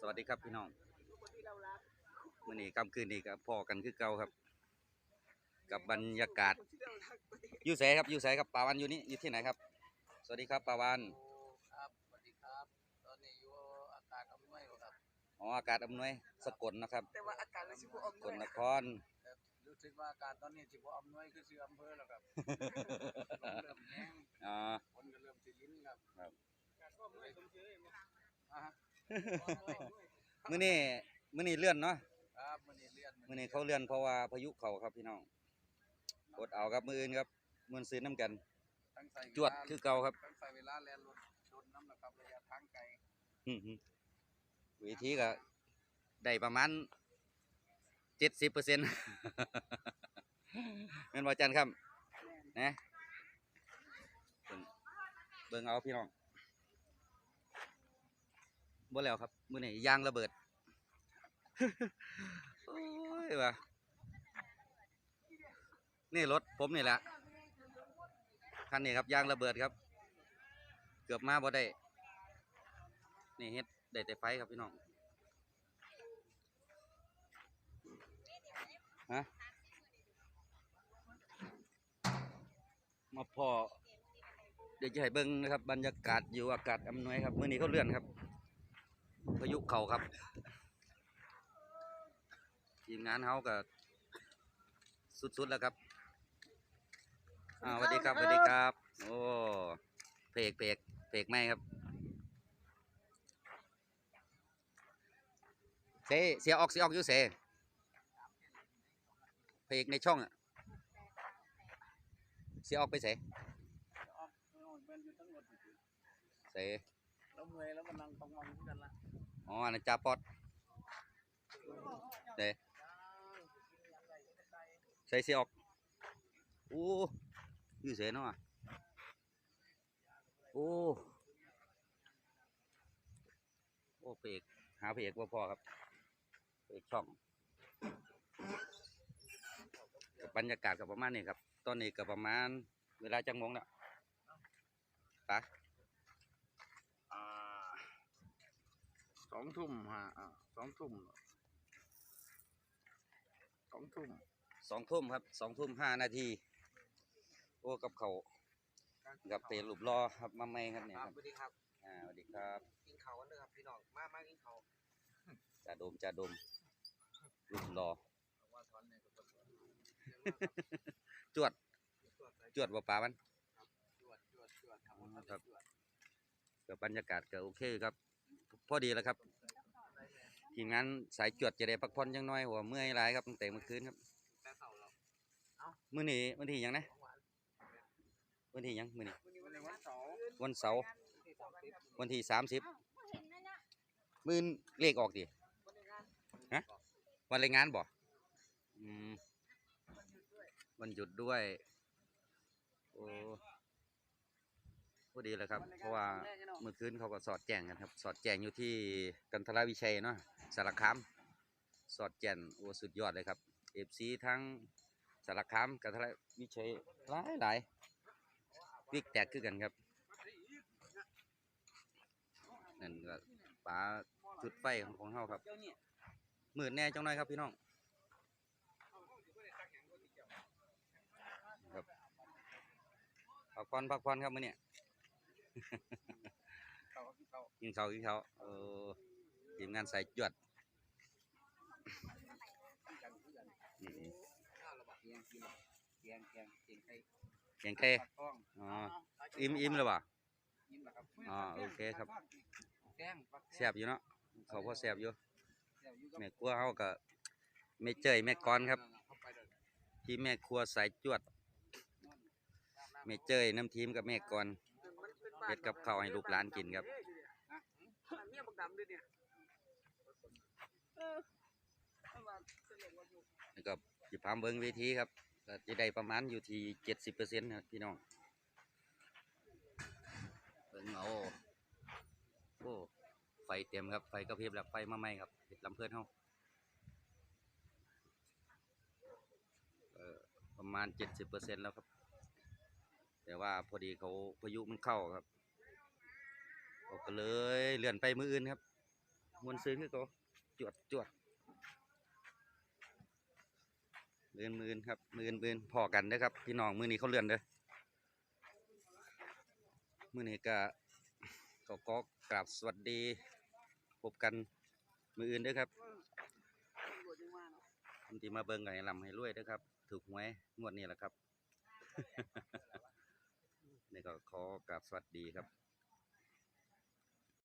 สวัสดีครับพี่น้องมื่อนี้ค่ำคืนนี้ก็พอกันคือเก่าครับ กับบรรยากาศอยู่ไสครับอยู่ไสครับปาวันอยู่นี่อยู่ที่ไหนครับ สวัสดีครับปาวันครับสวัสดีครับตอนนี้อยู่อากาศอำนวยอยู่ครับอ๋ออากาศอำนวยสกลนะครับแต่ว่าอากาศเลยสิบออกสกลนครแต่รู้สึกว่าอากาศตอนนี้สิบ่อำนวยคือชื่ออำเภอแล้วครับลมเริ่มแห้งอ๋อฝนก็เริ่มสิลิ้นครับครับอ่าฮะ มื่อนี้มื่อนี้เลื่อนเนาะครับมื้อนี้เลื่อนมื่อนี้เขาเลื่อนเพราะว่าพายุเข้าครับพี่น้องกดเอาครับมืออื่นครับมือซื้อน้ำกันตั้งใส่จวดคือเก่าครับตั้งใส่เวลาแล่นรถชนน้ำนะครับระยะทางไกลอืมๆวิธีก็ได้ประมาณเจ็ดสิบเปอร์เซ็นต์แม่นบ่จันครับนะเบิ่งเบิ่งเอาพี่น้อง บ่แล้วครับมื้อนี้ยางระเบิดโอ้ยว่ะนี่รถผมนี่แหละคันนี้ครับยางระเบิดครับ เกือบมาบ่ได้นี่เฮ็ดได้แต่ไฟครับพี่น้องฮะมาพอเดี๋ยวจะให้เบิ่งนะครับบรรยากาศอยู่อากาศอำนวยครับมื้อนี้เขาเลื่อนครับ พายุเข้าครับ ทีมงานเขาก็สุดๆแล้วครับอ่าสวัสดีครับสวัสดีครับ โอ้เพกเพกเพกไม่ครับเสเสียออกเสียออกอยู่เสเพลงในช่องอะเสียออกไปเสออกโน่นเป็นอยู่ทั้งหมดเสแล้วเมื่อยแล้วมันนั่งตรงวังคือกันละ อ๋ออันนั้นจ่าปอดเสใส่เสียออกโอ้ยู่เสเนาะโอ้โอ้เพลงหาเพลงว่าพอครับเพลงช่องกับบรรยากาศกับประมาณนี้ครับ ตอนนี้ก็ประมาณเวลาจังมงแล้วปะ อ่า สองทุ่มฮะอ่าสองทุ่มสองทุ่มสองทุ่มครับสองทุ่มห้านาทีโอ้กับเขาวกับเตะรูปรอครับมาไม่ครับเนี่ยคครัรับบสวัสดีครับอ่าสวัสดีครับ กินเขากันเด้อครับพี่น้องมามากินเขาจ่าโดมจ่าโดมรูปรอว่าถอนเนี่ยก็ต้องจวดจวดว่าป่ามันจวดจวดจวดทำอ๋อมันครับจวดกับบรรยากาศก็โอเคครับ พอดีแล้วครับ ทีมงานสายจวดจะได้พักผ่อนจังน้อยหัวาเมื่อยหลายครับตั้งแต่เมื่อคืนครับแต่เสาเรามื้อนี้วันที่หยังนะวันที่หยังมื้อนี้วันนี้วันเสาร์วันเสาร์ที่สามสิบวันที่สามสิบมื้อเลขออกดิฮะวันรายงานบ่อืมวันหยุดด้วยโอ้พ อดีเลยครับ เพราะว่าเมื่อคืนเขาก็สอดแจ้งกันครับสอดแจ้งอยู่ที่กันทราวิชัยเนาะสารคามสอดแจ้งโอ้สุดยอดเลยครับเอฟซีทั้งสารคามกันทราวิชัยหลายหลายวิกแตกคือกันครับนั่นก็ปลาจุดไฟของของเขาครับมืดแน่จังหน่อยครับพี่น้องครับพักผ่อนพักผ่อนครับมื้อนี้ เขาที่เขากินเขาวกินเขาวเออทีมงานสายจวดนี่ข้าวระบาดเกียงกินเกียงเกียงเกียงไข่แกงเทปักท้องอ๋ออิ่มอิ่มแล้วบ่ยิ้มนะครับอ๋อโอเคครับแกงปักแซ่บอยู่เนาะเขาพอแซ่บอยู่แซ่บอยู่กับแม่ครัวเฮาก็แม่เจยแม่กรครับเข้าไปเลยที่แม่ครัวสายจวดแม่เจยน้ำทีมกับแม่กร เฮ็ดกับข้าวให้ลูกหลานกินครับ เมียบักดำด้วยเนี่ยเออเอามาเสนอว่าอยู่แล้วก็สิพามเบิ่งเวทีครับก็จะได้ประมาณอยู่ที่70%ครับพี่น้องเบิ่งเอาโอ้ไฟเต็มครับ ไฟกระพริบแล้วไฟมาใหม่ครับเฮ็ดลำเพิ่นเฮาเอ่อประมาณเจ็ดสิบเปอร์เซ็นแล้วครับ แต่ว่าพอดีเขาพายุมันเข้าครับ เขาก็เลยเลื่อนไปมืออื่นครับมวนซื้อคือเขาจวดจวดมือนมือนครับมือนมือนพอกันเด้ครับ พี่น้องมือนี้เขาเลื่อนเด้อมือนี้ก็ก็ก็กราบสวัสดีพบกันมืออื่นด้อครับวันาะคนที่มาเบิ่งกันให้ลำให้รวยด้อครับ ถูกหวยงวดนี้แหละครับนี่ก็ขอกราบสวัสดีครับ